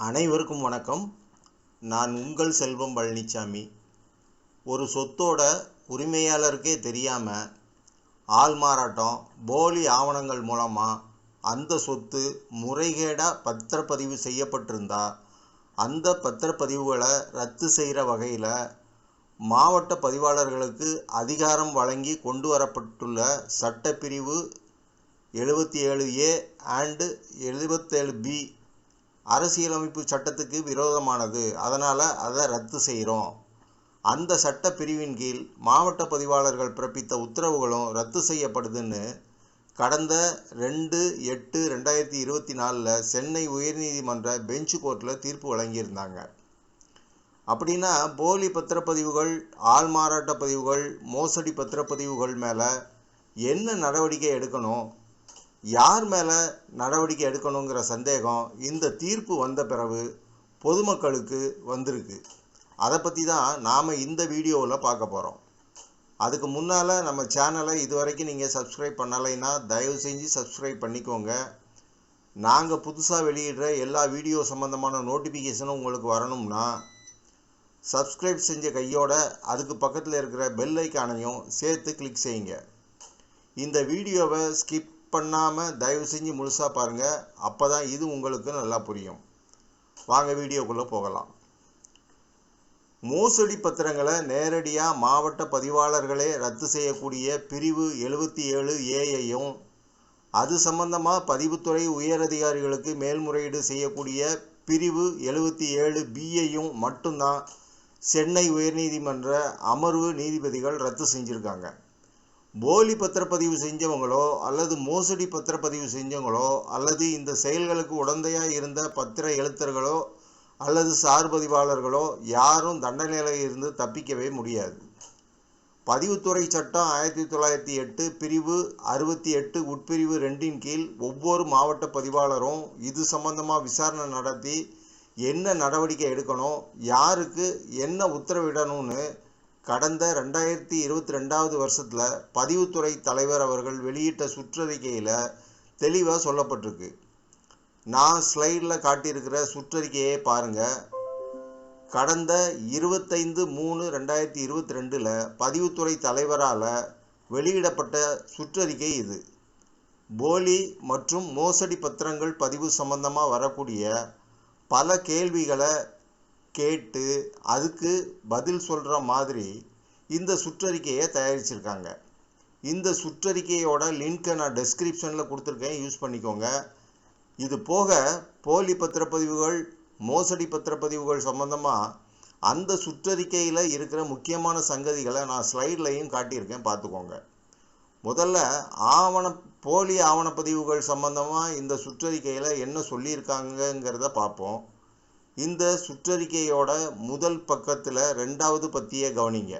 அனைவருக்கும் வணக்கம். நான் உங்கள் செல்வம் பழனிசாமி ஒரு சொத்தோட உரிமையாளருக்கே தெரியாமல் ஆள் மாறாட்டம் போலி ஆவணங்கள் மூலமாக அந்த சொத்து முறைகேடாக பத்திரப்பதிவு செய்யப்பட்டிருந்தா அந்த பத்திரப்பதிவுகளை ரத்து செய்கிற வகையில் மாவட்ட பதிவாளர்களுக்கு அதிகாரம் வழங்கி கொண்டு வரப்பட்டுள்ள சட்டப்பிரிவு எழுபத்தி ஏழு ஏ அண்டு எழுபத்தேழு பி அரசியலமைப்பு சட்டத்துக்கு விரோதமானது. அதனால் அதை ரத்து செய்கிறோம் அந்த சட்ட பிரிவின் கீழ் மாவட்ட பதிவாளர்கள் பிறப்பித்த உத்தரவுகளும் ரத்து செய்யப்படுதுன்னு கடந்த ரெண்டு எட்டு ரெண்டாயிரத்தி இருபத்தி நாலில் சென்னை உயர்நீதிமன்ற பெஞ்சு கோர்ட்டில் தீர்ப்பு வழங்கியிருந்தாங்க. அப்படின்னா போலி பத்திரப்பதிவுகள் ஆள் மாறாட்ட பதிவுகள் மோசடி பத்திரப்பதிவுகள் மேலே என்ன நடவடிக்கை எடுக்கணும்? யார் மேலே நடவடிக்கை எடுக்கணுங்கிற சந்தேகம் இந்த தீர்ப்பு வந்த பிறகு பொதுமக்களுக்கு வந்திருக்கு. அதை பற்றி தான் நாம் இந்த வீடியோவில் பார்க்க போகிறோம் அதுக்கு முன்னால் நம்ம சேனலை இது வரைக்கும் நீங்கள் சப்ஸ்கிரைப் பண்ணலைன்னா தயவு செஞ்சு சப்ஸ்கிரைப் பண்ணிக்கோங்க. நாங்கள் புதுசாக வெளியிடுற எல்லா வீடியோ சம்மந்தமான நோட்டிஃபிகேஷனும் உங்களுக்கு வரணும்னா சப்ஸ்கிரைப் செஞ்ச கையோட அதுக்கு பக்கத்தில் இருக்கிற பெல் ஐக்கானையும் சேர்த்து கிளிக் செய்யுங்க. இந்த வீடியோவை ஸ்கிப் பண்ணாமல் தயவு செஞ்சு முழுசாக பாருங்கள் அப்போ தான் இது உங்களுக்கு நல்லா புரியும். வாங்க வீடியோக்குள்ளே போகலாம். மோசடி பத்திரங்களை நேரடியாக மாவட்ட பதிவாளர்களே ரத்து செய்யக்கூடிய பிரிவு எழுபத்தி ஏழு ஏஐயும் அது சம்பந்தமாக பதிவுத்துறை உயரதிகாரிகளுக்கு மேல்முறையீடு செய்யக்கூடிய பிரிவு எழுபத்தி ஏழு பிஐயும் மட்டும்தான் சென்னை உயர்நீதிமன்ற அமர்வு நீதிபதிகள் ரத்து செஞ்சுருக்காங்க. போலி பத்திரப்பதிவு செஞ்சவங்களோ அல்லது மோசடி பத்திரப்பதிவு செஞ்சவங்களோ அல்லது இந்த செயல்களுக்கு உடந்தையாக இருந்த பத்திர எழுத்தர்களோ அல்லது சார்பதிவாளர்களோ யாரும் தண்டனையில் இருந்து தப்பிக்கவே முடியாது. பதிவுத்துறை சட்டம் ஆயிரத்தி தொள்ளாயிரத்தி எட்டு பிரிவு அறுபத்தி எட்டு உட்பிரிவு ரெண்டின் கீழ் ஒவ்வொரு மாவட்ட பதிவாளரும் இது சம்பந்தமாக விசாரணை நடத்தி என்ன நடவடிக்கை எடுக்கணும் யாருக்கு என்ன உத்தரவிடணும்னு கடந்த ரெண்டாயிரத்தி இருபத்தி ரெண்டாவது வருஷத்தில் பதிவுத்துறை தலைவர் அவர்கள் வெளியிட்ட சுற்றறிக்கையில் தெளிவாக சொல்லப்பட்டிருக்கு. நான் ஸ்லைடில் காட்டியிருக்கிற சுற்றறிக்கையை பாருங்கள் கடந்த இருபத்தைந்து மூணு ரெண்டாயிரத்தி இருபத்தி ரெண்டில் பதிவுத்துறை தலைவரால் வெளியிடப்பட்ட சுற்றறிக்கை இது. போலி மற்றும் மோசடி பத்திரங்கள் பதிவு சம்பந்தமாக வரக்கூடிய பல கேள்விகளை கேட்டு அதுக்கு பதில் சொல்கிற மாதிரி இந்த சுற்றறிக்கையை தயாரிச்சிருக்காங்க. இந்த சுற்றறிக்கையோட லிங்க்கை நான் டெஸ்கிரிப்ஷனில் கொடுத்துருக்கேன். யூஸ் பண்ணிக்கோங்க. இது போக போலி பத்திரப்பதிவுகள் மோசடி பத்திரப்பதிவுகள் சம்மந்தமாக அந்த சுற்றறிக்கையில் இருக்கிற முக்கியமான சங்கதிகளை நான் ஸ்லைட்லையும் காட்டியிருக்கேன். பார்த்துக்கோங்க. முதல்ல ஆவண போலி ஆவணப்பதிவுகள் சம்பந்தமாக இந்த சுற்றறிக்கையில் என்ன சொல்லியிருக்காங்கங்கிறத பார்ப்போம். இந்த சுற்றறிக்கையோட முதல் பக்கத்தில் ரெண்டாவது பத்தியை கவனிங்க.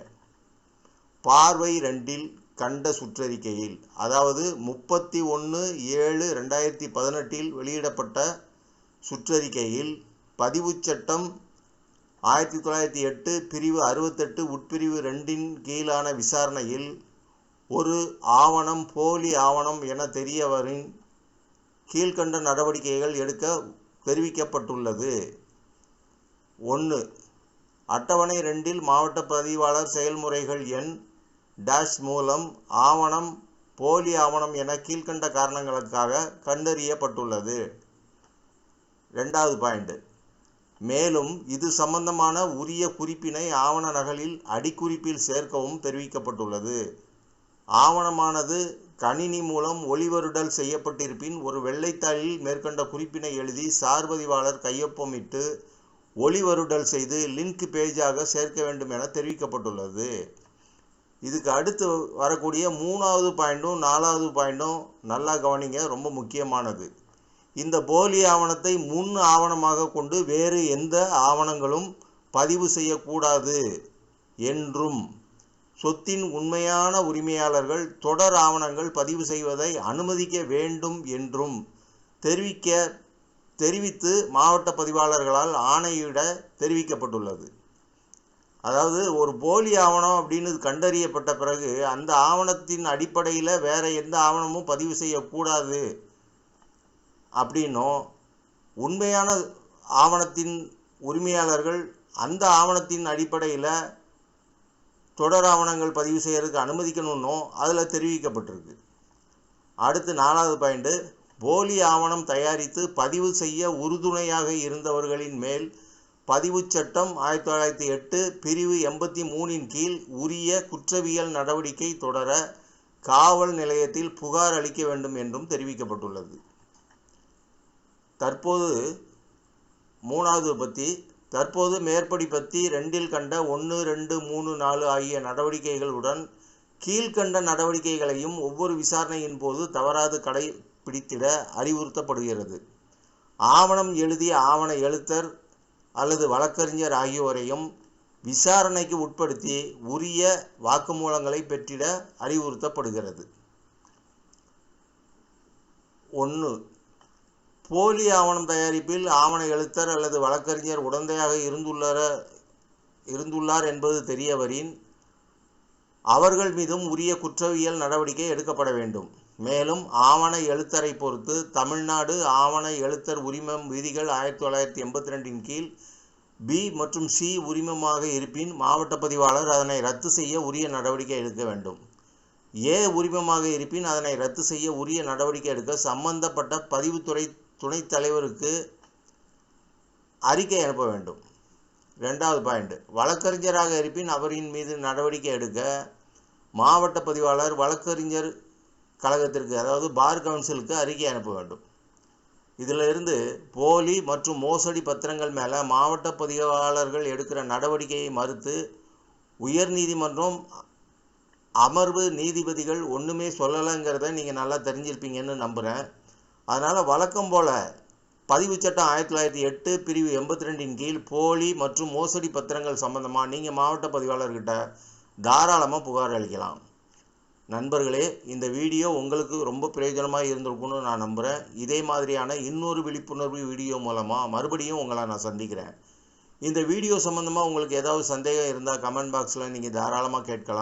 பார்வை ரெண்டில் கண்ட சுற்றறிக்கையில் அதாவது முப்பத்தி ஒன்று ஏழு ரெண்டாயிரத்தி பதினெட்டில் வெளியிடப்பட்ட சுற்றறிக்கையில் பதிவுச் சட்டம் ஆயிரத்தி தொள்ளாயிரத்தி எட்டு பிரிவு அறுபத்தெட்டு உட்பிரிவு ரெண்டின் கீழான விசாரணையில் ஒரு ஆவணம் போலி ஆவணம் என தெரியவரின் கீழ்கண்ட நடவடிக்கைகள் எடுக்க தெரிவிக்கப்பட்டுள்ளது. ஒன்று. அட்டவணை ரெண்டில் மாவட்ட பதிவாளர் செயல்முறைகள் எண் டேஷ் மூலம் ஆவணம் போலி ஆவணம் என கீழ்கண்ட காரணங்களுக்காக கண்டறியப்பட்டுள்ளது. ரெண்டாவது பாயிண்ட். மேலும் இது சம்பந்தமான உரிய குறிப்பினை ஆவண நகலில் அடிக்குறிப்பில் சேர்க்கவும் தெரிவிக்கப்பட்டுள்ளது. ஆவணமானது கணினி மூலம் ஒளிவருடல் செய்யப்பட்டிருப்பின் ஒரு வெள்ளைத்தாளில் மேற்கண்ட குறிப்பினை எழுதி சார்பதிவாளர் கையொப்பமிட்டு ஒளிவருடல் செய்து லிங்க் பேஜாக சேர்க்க வேண்டும் என தெரிவிக்கப்பட்டுள்ளது. இதுக்கு அடுத்து வரக்கூடிய மூணாவது பாயிண்ட்டும் நாலாவது பாயிண்ட்டும் நல்லா கவனிங்க ரொம்ப முக்கியமானது. இந்த போலி ஆவணத்தை முன் ஆவணமாக கொண்டு வேறு எந்த ஆவணங்களும் பதிவு செய்யக்கூடாது என்றும் சொத்தின் உண்மையான உரிமையாளர்கள் தொடர் ஆவணங்கள் பதிவு செய்வதை அனுமதிக்க வேண்டும் என்றும் தெரிவிக்க தெரிவித்து மாவட்ட பதிவாளர்களால் ஆணையிட தெரிவிக்கப்பட்டுள்ளது. அதாவது ஒரு போலி ஆவணம் அப்படின்னு கண்டறியப்பட்ட பிறகு அந்த ஆவணத்தின் அடிப்படையில் வேற எந்த ஆவணமும் பதிவு செய்யக்கூடாது அப்படின்னும் உண்மையான ஆவணத்தின் உரிமையாளர்கள் அந்த ஆவணத்தின் அடிப்படையில் தொடர் ஆவணங்கள் பதிவு செய்கிறதுக்கு அனுமதிக்கணும்னும் அதில் தெரிவிக்கப்பட்டிருக்கு. அடுத்து நாலாவது பாயிண்ட்டு போலி ஆவணம் தயாரித்து பதிவு செய்ய உறுதுணையாக இருந்தவர்களின் மேல் பதிவுச் சட்டம் ஆயிரத்தி தொள்ளாயிரத்தி எட்டு பிரிவு எண்பத்தி மூணின் கீழ் உரிய குற்றவியல் நடவடிக்கை தொடர காவல் நிலையத்தில் புகார் அளிக்க வேண்டும் என்றும் தெரிவிக்கப்பட்டுள்ளது. தற்போது மூணாவது பற்றி தற்போது மேற்படி பத்தி ரெண்டில் கண்ட ஒன்று ரெண்டு மூணு நாலு ஆகிய நடவடிக்கைகளுடன் கீழ்கண்ட நடவடிக்கைகளையும் ஒவ்வொரு விசாரணையின் போது தவறாது கடை பிடித்திட அறிவுறுத்தப்படுகிறது. ஆவணம் எழுதிய ஆவண எழுத்தர் அல்லது வழக்கறிஞர் ஆகியோரையும் விசாரணைக்கு உட்படுத்தி உரிய வாக்குமூலங்களை பெற்றிட அறிவுறுத்தப்படுகிறது. ஒன்று. போலி ஆவணம் தயாரிப்பில் ஆவண எழுத்தர் அல்லது வழக்கறிஞர் உடந்தையாக இருந்துள்ளார இருந்துள்ளார் என்பது தெரியவரின் அவர்கள் மீதும் உரிய குற்றவியல் நடவடிக்கை எடுக்கப்பட வேண்டும். மேலும் ஆவண எழுத்தரை பொறுத்து தமிழ்நாடு ஆவண எழுத்தர் உரிமம் விதிகள் ஆயிரத்தி தொள்ளாயிரத்தி எண்பத்தி ரெண்டின் கீழ் பி மற்றும் சி உரிமமாக இருப்பின் மாவட்ட பதிவாளர் அதனை ரத்து செய்ய உரிய நடவடிக்கை எடுக்க வேண்டும். ஏ உரிமமாக இருப்பின் அதனை ரத்து செய்ய உரிய நடவடிக்கை எடுக்க சம்பந்தப்பட்ட பதிவுத்துறை துணைத் தலைவருக்கு அறிக்கை அனுப்ப வேண்டும். ரெண்டாவது பாயிண்ட். வழக்கறிஞராக இருப்பின் அவரின் மீது நடவடிக்கை எடுக்க மாவட்ட பதிவாளர் வழக்கறிஞர் கழகத்திற்கு அதாவது பார் கவுன்சிலுக்கு அறிக்கை அனுப்ப வேண்டும். இதில் இருந்து போலி மற்றும் மோசடி பத்திரங்கள் மேலே மாவட்ட பதிவாளர்கள் எடுக்கிற நடவடிக்கையை மறுத்து உயர் நீதிமன்றம் அமர்வு நீதிபதிகள் ஒன்றுமே சொல்லலைங்கிறத நீங்கள் நல்லா தெரிஞ்சிருப்பீங்கன்னு நம்புகிறேன் அதனால் வழக்கம் போல் பதிவு சட்டம் ஆயிரத்தி தொள்ளாயிரத்தி எட்டு பிரிவு எண்பத்தி ரெண்டின் கீழ் போலி மற்றும் மோசடி பத்திரங்கள் சம்பந்தமாக நீங்கள் மாவட்ட பதிவாளர்கிட்ட தாராளமாக புகார் அளிக்கலாம். நண்பர்களே இந்த வீடியோ உங்களுக்கு ரொம்ப பிரயோஜனமாக இருந்திருக்கும்னு நான் நம்புகிறேன் இதே மாதிரியான இன்னொரு விழிப்புணர்வு வீடியோ மூலமாக மறுபடியும் உங்களை நான் சந்திக்கிறேன். இந்த வீடியோ சம்மந்தமாக உங்களுக்கு ஏதாவது சந்தேகம் இருந்தால் கமெண்ட் பாக்ஸில் நீங்கள் தாராளமாக கேட்கலாம்.